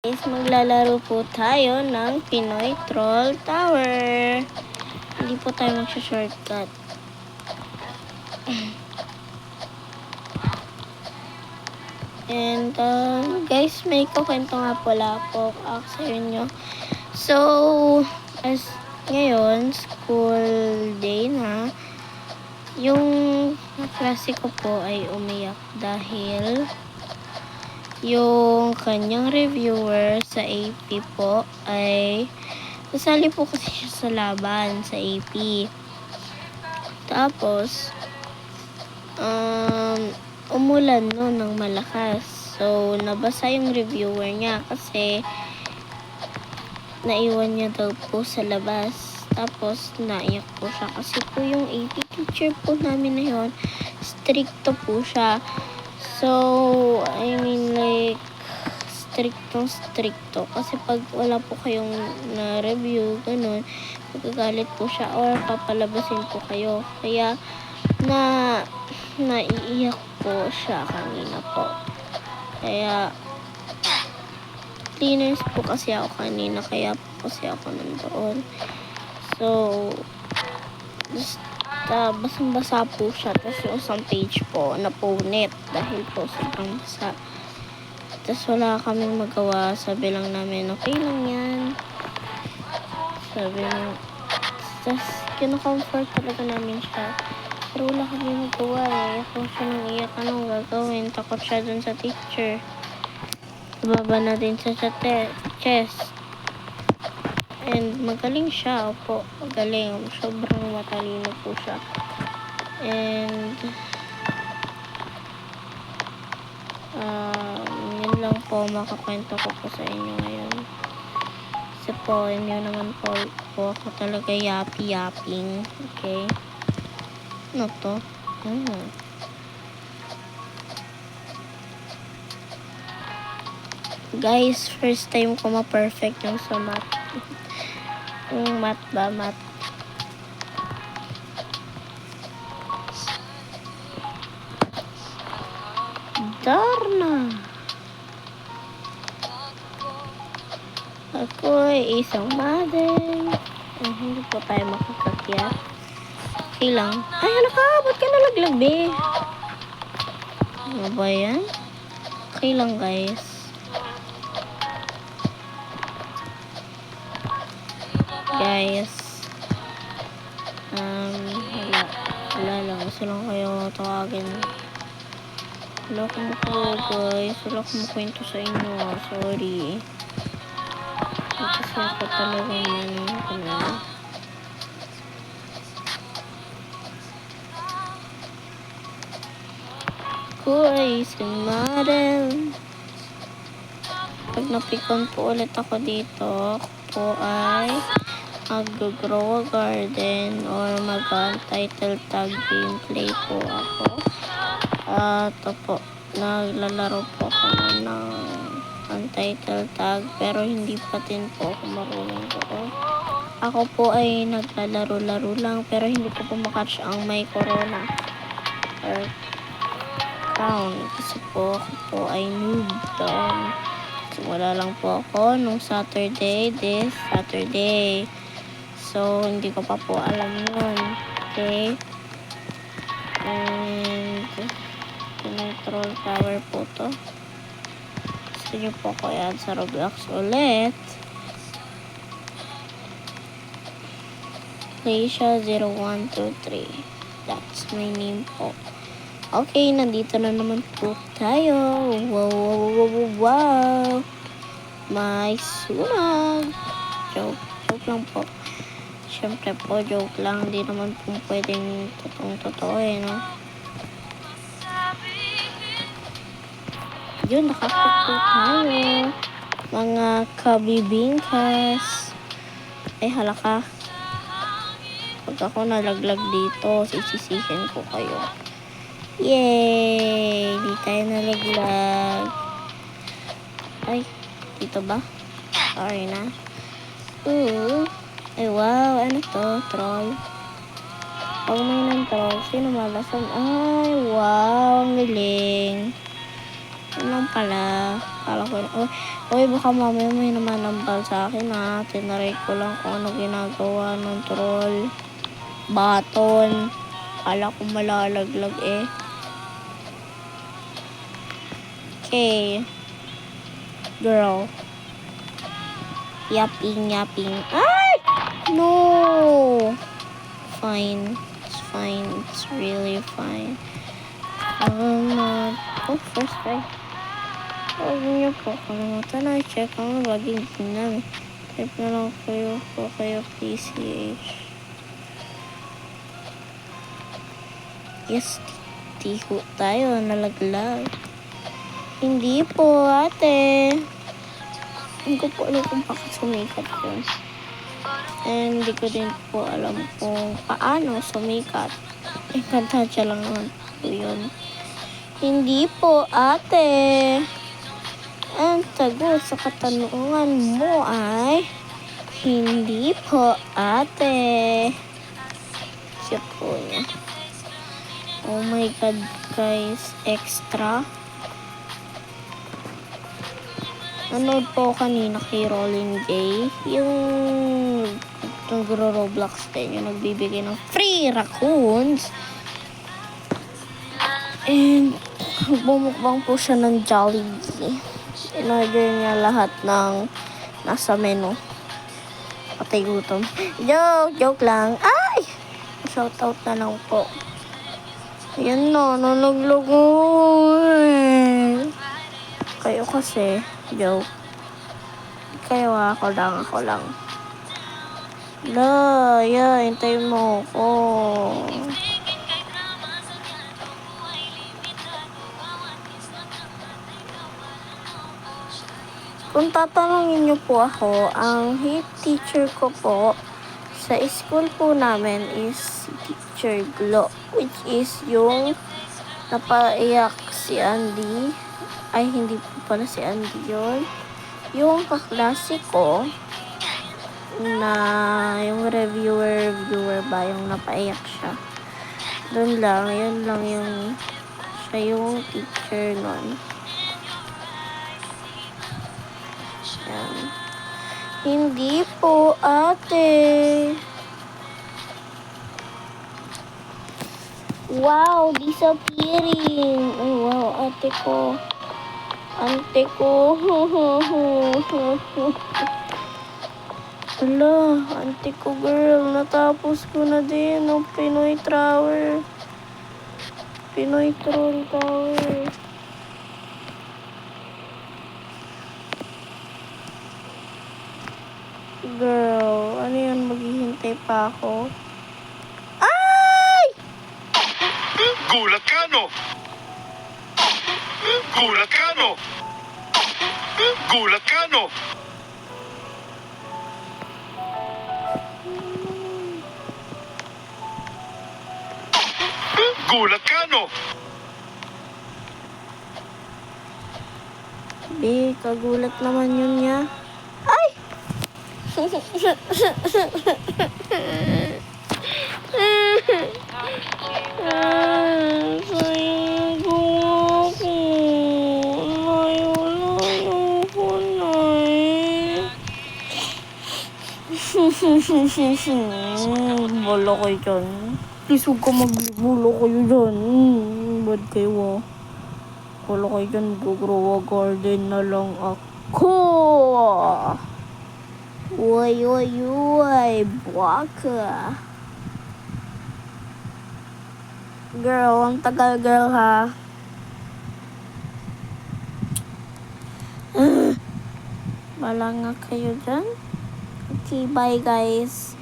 Guys, maglalaro po tayo ng Pinoy Troll Tower. Hindi po tayo magsha-shortcut. And, uh, guys, may kukwento nga pala po ako sa inyo. So, as ngayon, school day na, yung klase ko po ay umiyak dahil yung kanyang reviewer sa AP po ay nasali po kasi siya sa laban sa AP. Tapos, um, umulan no ng malakas. So, nabasa yung reviewer niya kasi naiwan niya daw po sa labas. Tapos, naiyak po siya kasi po yung AP teacher po namin na yun, stricto po siya. So, I mean like, striktong stricto. Kasi pag wala po kayong na-review, ganun, magagalit po siya or papalabasin po kayo. Kaya, na, naiiyak po siya kanina po. Kaya, cleaners po kasi ako kanina, kaya po kasi ako nandoon. So, just uh, basang-basa po siya. Tapos yung isang page po, napunit dahil po sobrang basa. Tapos wala kaming magawa. Sabi lang namin, okay lang yan. Sabi lang, tapos kinocomfort talaga namin siya. Pero wala kami magawa eh. Kung siya nang iyak, anong gagawin? Takot siya dun sa teacher. Baba na din sa te- chest. And magaling siya, opo. Magaling. Sobrang matalino po siya. And um, yun lang po makakwento ko po sa inyo ngayon. Kasi po, inyo naman po, po ako talaga yapi-yapping. Okay? Ano to? Hmm. Guys, first time ko ma-perfect yung sa math. Yung math ba? Math. Darna. Ako ay isang mother. Ay, hindi po tayo makakakyat. Okay lang. Ay, ano ka? Ba't ka nalaglag, be? Ano ba yan? Okay guys. Guys. Um, wala. Wala lang. Gusto lang kayo tawagin. Wala akong makuha, guys. Wala akong makwento sa inyo. ah. Sorry. Kasi ako talaga ano, ano. Isang model. Pag napikon po ulit ako dito, po ay mag-grow garden or mag-title tag gameplay po ako. At po, naglalaro po ako ng untitled tag pero hindi pa din po ako marunong doon. Ako po ay naglalaro-laro lang pero hindi ko po makatch ang may corona or crown kasi po ako po ay noob doon. Wala lang po ako nung Saturday, this Saturday. So, hindi ko pa po alam yun. Okay? And, control tower po to. Gusto nyo po ko yan sa Roblox ulit. Leisha 0123. That's my name po. Okay, nandito na naman po tayo. Wow, wow, wow, wow, wow. May sunog. Joke, joke lang po. Siyempre po, joke lang. Hindi naman po pwedeng totoong-totoo eh, no? Yun, nakakot po tayo. Mga kabibingkas. Ay, halaka. Pag ako nalaglag dito, sisisihin ko kayo. Yay! Di tayo nalaglag. Ay, dito ba? Sorry na. Ooh. Ay, wow. Ano to? Troll. Pag may ng troll, sino malasan? Ay, wow. Ang galing. Yun pala. Kala ko, oh, oy, baka mamaya may naman nambal sa akin ha. Tinaray ko lang kung ano ginagawa ng troll. Baton. Kala ko malalaglag eh. Okay. Girl. Yapping, yapping. Ay! No! Fine. It's fine. It's really fine. I'm not... Oh, first try. Huwag niyo po kalimutan na check ang laging tingnan. Type na lang kayo po kayo PCH. Yes, tiho tayo. Nalaglag. Hindi po, ate. Hindi ko po alam kung bakit sumikat yun. And hindi ko din po alam kung paano sumikat. Eh, kanta lang naman po yun. Hindi po, ate. Ang sagot sa katanungan mo ay hindi po, ate. Cute po niya. Oh my God, guys. Extra. Nanood po kanina kay Rolling J. Yung nagro-roblox din. Yung nagbibigay ng free raccoons. And bumukbang po siya ng Jollibee. In-order niya lahat ng nasa menu. Patay gutom. Joke! Joke lang. Ay! Shoutout na lang po. Yan na, eh. Kayo kasi, joke. Kayo ako lang, ako lang. La, yeah, hintayin mo ako. Kung tatanungin niyo po ako, ang head teacher ko po sa school po namin is Teacher Glo, which is yung napaiyak si Andy. Ay, hindi po pala si Andy yun. Yung kaklase ko, na yung reviewer, reviewer ba, yung napaiyak siya. Doon lang, yun lang yung, siya yung teacher nun. Yan. Hindi po, ate. Wow, disappearing. Ay, wow, ate ko. Ante ko. Ala, ante ko girl. Natapos ko na din ang Pinoy Tower. Pinoy Troll Tower. Girl, ano yan? Maghihintay pa ako. Ay! Gulat ka, no? Gulat ka, no? Be, kagulat naman yun niya. Ay! Sayang ko dyan. Please huwag ka maglibulo kayo dyan. Hmm, Bad kayo ah. Wala kayo dyan, gugrowa garden na lang ako. Uy, uy, uy, baka. Girl, ang tagal girl ha. Wala nga kayo dyan. Okay, bye guys.